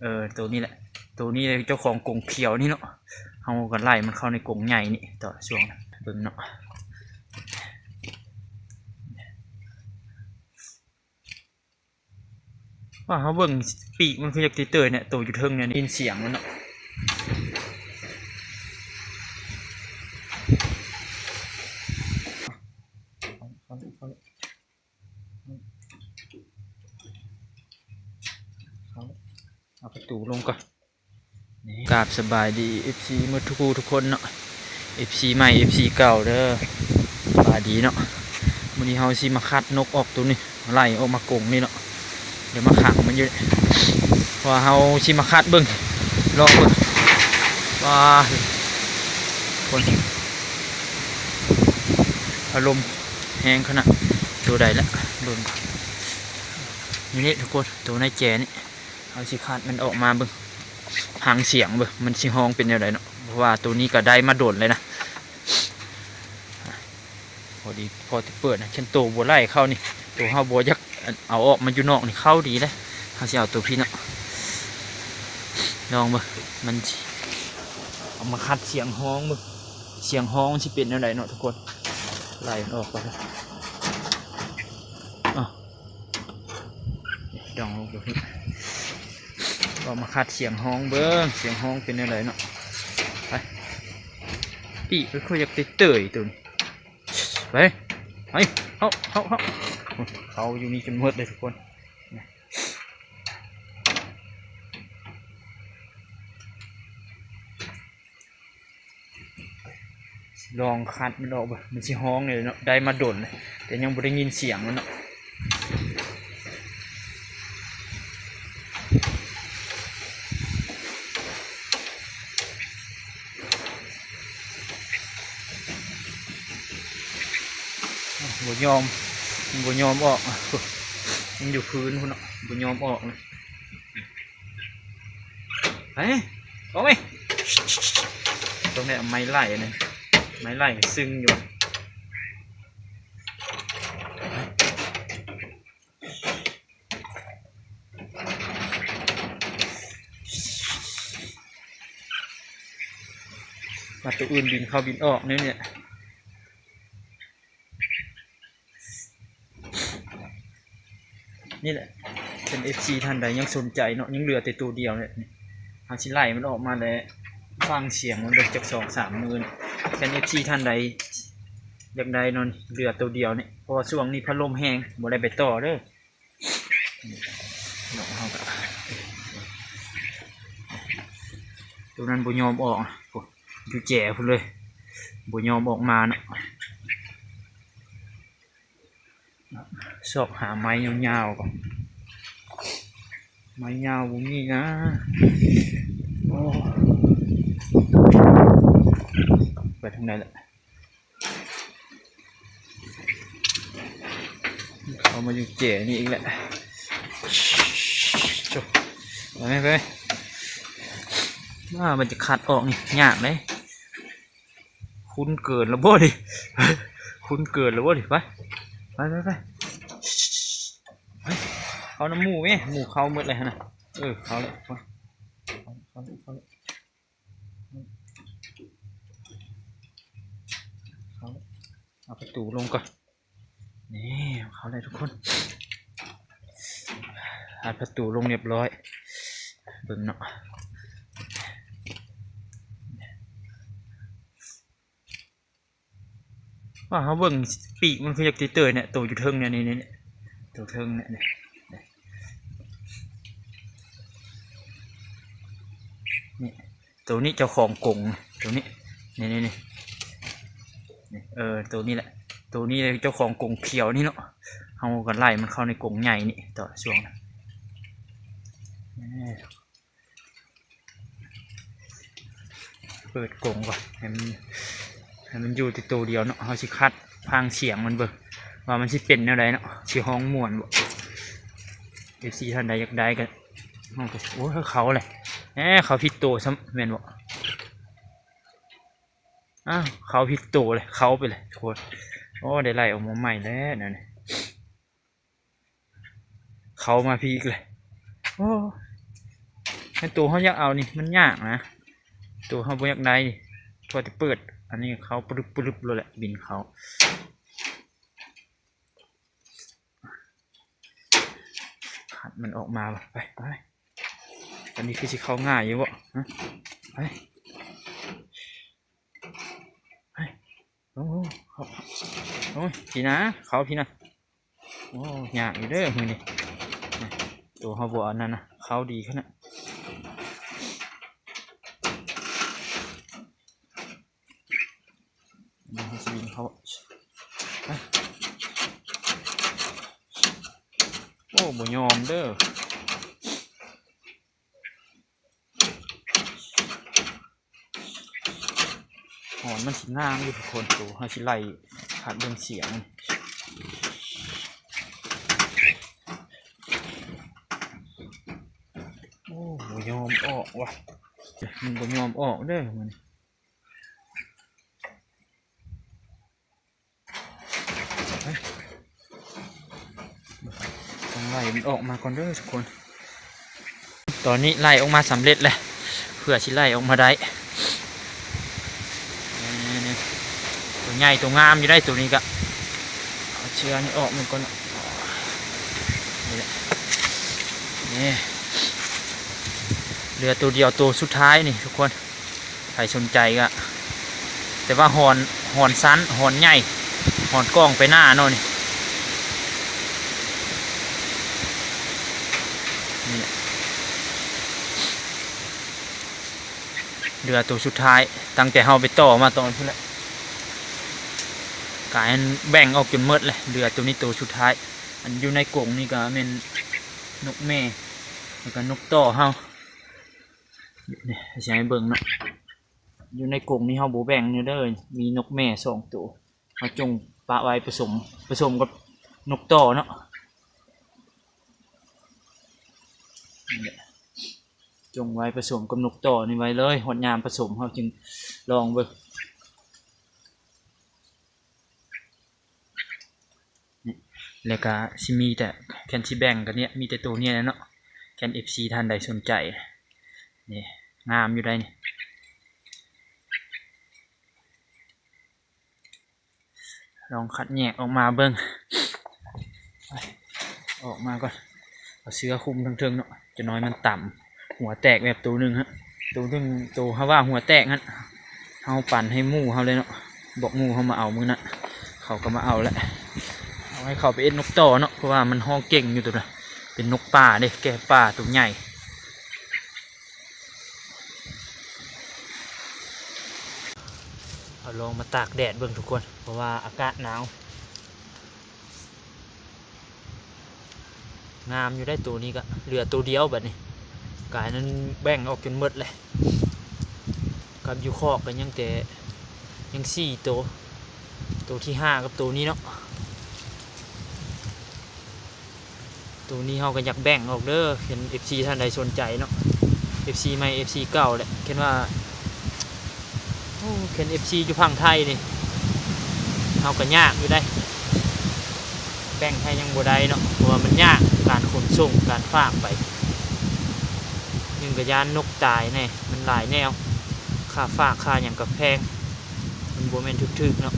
เออตัวนี้แหละ ตัวนี้เลยเจ้าของกรงเขียวนี่เนาะเอากันไล่มันเข้าในกรงใหญ่นี่ต่อช่วงเบิ่งเนาะว่าเขาเบิ่งปีกมันคืออยากติเตอร์เนี่ยตัวอยู่เทิงเนี่ยยินเสียงมันเนาะเอาเอาเอาเอาเอาประ ตูลงก่อนกราบสบายดี FC เมื่อทุกคู่ทุกคนเนาะ FC ใหม่ FC เก่าเด้อสบายดีเนาะวันนี้เฮาสิมาคัดนกออกตัวนี้ไล่ออกมากงนี่เนาะเดี๋ยวมาขังมันอยู่เพราะเฮาสิมาคัดเบิ่งลองเบิ่งว่าคนอารมณ์แห้งขนาดตัวใดละเบิ่งนี่นี่ทุกคนตัวในแจนี่ เอาสิคัดมันออกมาเบิ่งหางเสียงเบอมันสิห้องเป็นยังไงเนาะเพราะว่าตัวนี้ก็ได้มาโดดเลยนะพอดีพอที่เปิดนะเช่นตัวบัวไล่เข้านี่ตัวเข้าบัวยักเอาออกมันอยู่นอกนี่เข้าดีเลยเขาจะเอาตัวพี่เนาะลองเบอมันเอามาคัดเสียงห้องเบอเสียงห้องสิเป็นยังไงเนาะทุกคนไล่ออกไปเลยอ้าวดองลงไปพี่ ก็มาคัดเสียงห้องเบิ้งเสียงห้องเป็นอะไรเนาะไปปีกเขาอยากติดเตยตัวนี้ไปไปเขาเขาเขาเขาอยู่นี่จนหมดเลยทุกคนลองคัดมันออกบ่มันสิห้องเลยเนาะได้มาดนเลยแต่ยังไม่ได้ยินเสียงมันเนาะ บัวยอมบัวยอมออกมันอยู่พื้นคุณเนาะบัวยอมออกเลยไปออกไหมตรงนี้ไม้ไล่เนี่ยไม้ไล่ซึ่งอยู่มาตัวอื่นบินเข้าบินออกเนี่ย นี่แหละ เป็น FC ท่านใดยังสนใจเนาะยังเหลือแต่ตัวเดียวเนี่ยเอาชิ้นไล่มันออกมาแล้วฟังเสียงมันเบิกจากสองสามมือนี่เป็น FC ท่านใดอยากได้นอนเหลือตัวเดียวเนี่ยพราะว่าช่วงนี้พัดลมแห้งบ่ได้ไปต่อเด้อเนาะเอากตัวนั้นบุยอมออกโอ้อยู่แจ๋พุ่เลยบุยอมออกมาเนาะ ชอบหาไม้ยาวๆก่อนไม้ยาวบุนี่นะโอ้ไปทางไหนล่ะเขามาอยู่เจ๋นี่อีกแหละจบไปไหมไปว่ามันจะขัดออกนี่ยากเลยคุ้นเกินแล้วบ่ดิ คุ้นเกินแล้วบ่ดิไป ไปไปไปเขาน้ำหมูไหมหมูเขาหมดเลยฮะนะเออเขาเลยเขาเขาเขาเขาเลยเขาเลยเอาประตูลงก่อนนี่เขาเลยทุกคนอัดประตูลงเรียบร้อยเบิ่งเนาะ ว่าเขาเบิ่งปีกมันคืออยากติเตอร์เนี่ยตัวอยู่เทิงเนี่ยนี่นี่นี่ตัวเทิงเนี่ยเนี่ยนี่ตัวนี้เจ้าของกงตัวนี้นี่นี่นี่เออตัวนี้แหละ ตัวนี้เลยเจ้าของกงเขียวนี่เนาะเอากันไล่มันเข้าในกงใหญ่นี่ต่อช่วงเปิดกงก่อนให้มัน ให้มันอยู่ที่ตัวเดียวเนาะเขาสิคัดพังเสียงมันเบิ่งว่ามันสิเป็นแนวใดเนาะสิห้องม่วนบ่เอฟซีท่านใดอยากได้กันห้องก็โอ้เขาเลยแหมเขาผิดตัวซ้ำแม่นบ่อ้าวเขาผิดตัวเลยเขาไปเลยทุกคนโอ้ได้ไล่ออกมาใหม่แล้วนั่นน่ะเขามาพีกเลยโอ้ให้ตัวเขาอยากเอานี่มันยากนะตัวเขาบ่อยากได้นี่พอจะเปิด อันนี้เขาปรึบปรึบเลยแหละบินเขาหัดมันออกมาว่ะไปไปอันนี้คือสิเขาง่ายอยู่บ่ฮะไปไปโอ้โหเขาโอ้ยพี่นะเขาพี่นะโอ้ยากอยู่เด้อมือนี่ตัวเขาบ่อันนั้นนะเขาดีขนาด เขาโอ้บ่ยอมเด้อหอนมันสิงามอยู่ทุกคนตัวเขาสิไลขาดเรื่องเสียงโอ้บ่ยอมออกว่ะมันบ่ยอมออกเด้อมัน ต้อง ไล่มันออกมาก่อนเด้อทุกคน ตอนนี้ไล่ออกมาสำเร็จแล้วเพื่อสิไล่ออกมาได้ตัวใหญ่ตัวงามอยู่ได้ตัวนี้ก็เอาเชือกนี่ออกมันก่อนนี่แหละนี่เหลือตัวเดียวตัวสุดท้ายนี่ทุกคนใครสนใจก็แต่ว่าหอนหอนสั้นหอนใหญ่หอนกล้องไปหน้าเนาะนี่นี่แหละ เรือตัวสุดท้าย ตั้งแต่เฮาไปต่อมาตอนพุ่นแหละกายแบ่งออกจนหมดเลยเรือตัวนี้ตัวสุดท้าย อันอยู่ในกรงนี่ก็เป็นนกแม่แล้วก็นกต่อเฮานี่ใช้เบิ่งนาะอยู่ในกรงนี่เฮาบ่แบ่งเนื้อเด้อมีนกแม่สองตัวเฮาจงปะไว้ผสมผสมกับนกต่อเนาะ นี่แหละ จงไว้ผสมกับนกต่อนี่ไว้เลยหดยามผสมเขาจึงลองเบิ่งนี่แล้วก็สิมีแต่แคนซิแบงกันเนี้ยมีแต่ตัวเนี้ยแหละเนาะแคนเอฟซีท่านใดสนใจนี่งามอยู่ได้นี่ลองคัดแยกออกมาเบิ่งออกมาก่อนเอาเสื้อคุมทั้งเทิงเนาะจะน้อยมันต่ำ หัวแตกแบบตัวหนึ่งฮะตัวหนึ่งตัวเขาว่าหัวแตกฮะเขาปั่นให้หมู่เขาเลยเนาะบอกหมู่เขามาเอามือนะเขาก็มาเอาแหละเอาให้เขาไปเอ็ดนกต่อเนาะเพราะว่ามันห้องเก่งอยู่ตัวนะเป็นนกป่าเด้แก่ป่าตัวใหญ่เอาลองมาตากแดดเบิ่งทุกคน เพราะว่าอากาศหนาวงามอยู่ได้ตัวนี้ก็เหลือตัวเดียวแบบนี้ กายนั้นแบ่งออกจนหมดเลยกับอยู่คอกกันยังแต่ยังสี่ตัวตัวที่ห้ากับตัวนี้เนาะตัวนี้เขาก็อยากแบ่งออกเด้อเห็น FC ท่านใดสนใจเนาะ FC ใหม่ FC เก่าแหละเห็นว่าเห็น FC อยู่พังไทยนี่เขาก็ยากอยู่ได้แป้งให้ยังบ่ได้เนาะเพราะว่ามันยากการขนส่งการฝากไป กระยานนกตายแน่มันหลายแนวค่าฝากค่าอย่างกับแพงมันบวมเป็นทึกๆเนาะ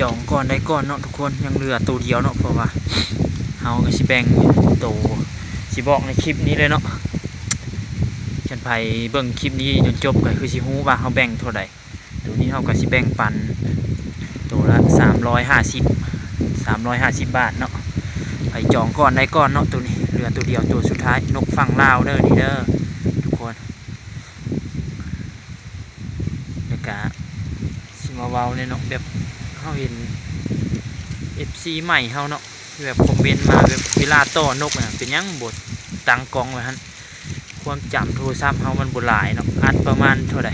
จองก่อนได้ก่อนเนาะทุกคนยังเหลือตัวเดียวเนาะเพราะว่าเฮาก็สิแบ่งตัวสิบอกในคลิปนี้เลยเนาะฉันไผเบิ่งคลิปนี้จนจบก็คือสิฮู้ว่าเฮาแบ่งเท่าใดตัวนี้เฮาก็สิแบ่งปันตัวละ350 350บาทเนาะไผจองก่อนได้ก่อนเนาะตัวนี้เหลือตัวเดียวตัวสุดท้ายนกฝั่งลาวเด้อนี่เด้อทุกคนแล้วก็สิมาเว้าเนี่ยเนาะแบบ เฮาเห็น FC ใหม่เฮาเนาะแบบคอมเมนต์มาแบบเวลาต่อนกน่ะเป็นยังบทตังกองไว้หั่นความจำโทรศัพท์เฮามันบ่หลายเนาะอัดประมาณเท่าใด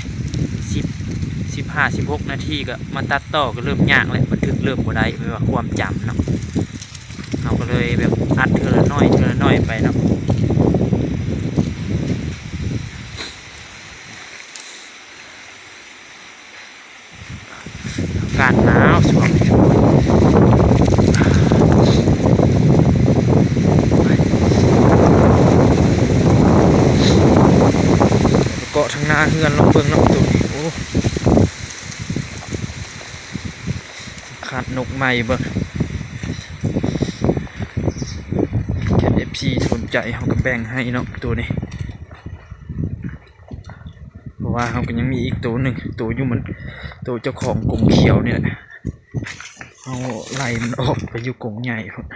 10ห้าสิบหกนาทีก็มาตัดต่อก็เริ่มยากเลยบันทึกเริ่มบ่ได้ไม่ว่าความจำเนาะเราก็เลยแบบอัดเทอละน้อยเทอละน้อยไปเนาะอากาศหนาวช่วงนี้เกาะทางหน้า เฮือนลงเบิ่งเนาะตัวนี้โอ้ขาดนกใหม่เบิ่งแค่ FC สนใจเขาก็แบ่งให้เนาะตัวนี้เพราะว่าเขาก็ยังมีอีกตัวหนึ่งตัวอยู่มันตัวเจ้าของกงเขียวเนี่ยเอาไล่มันออกไปอยู่กงใหญ่พุ่น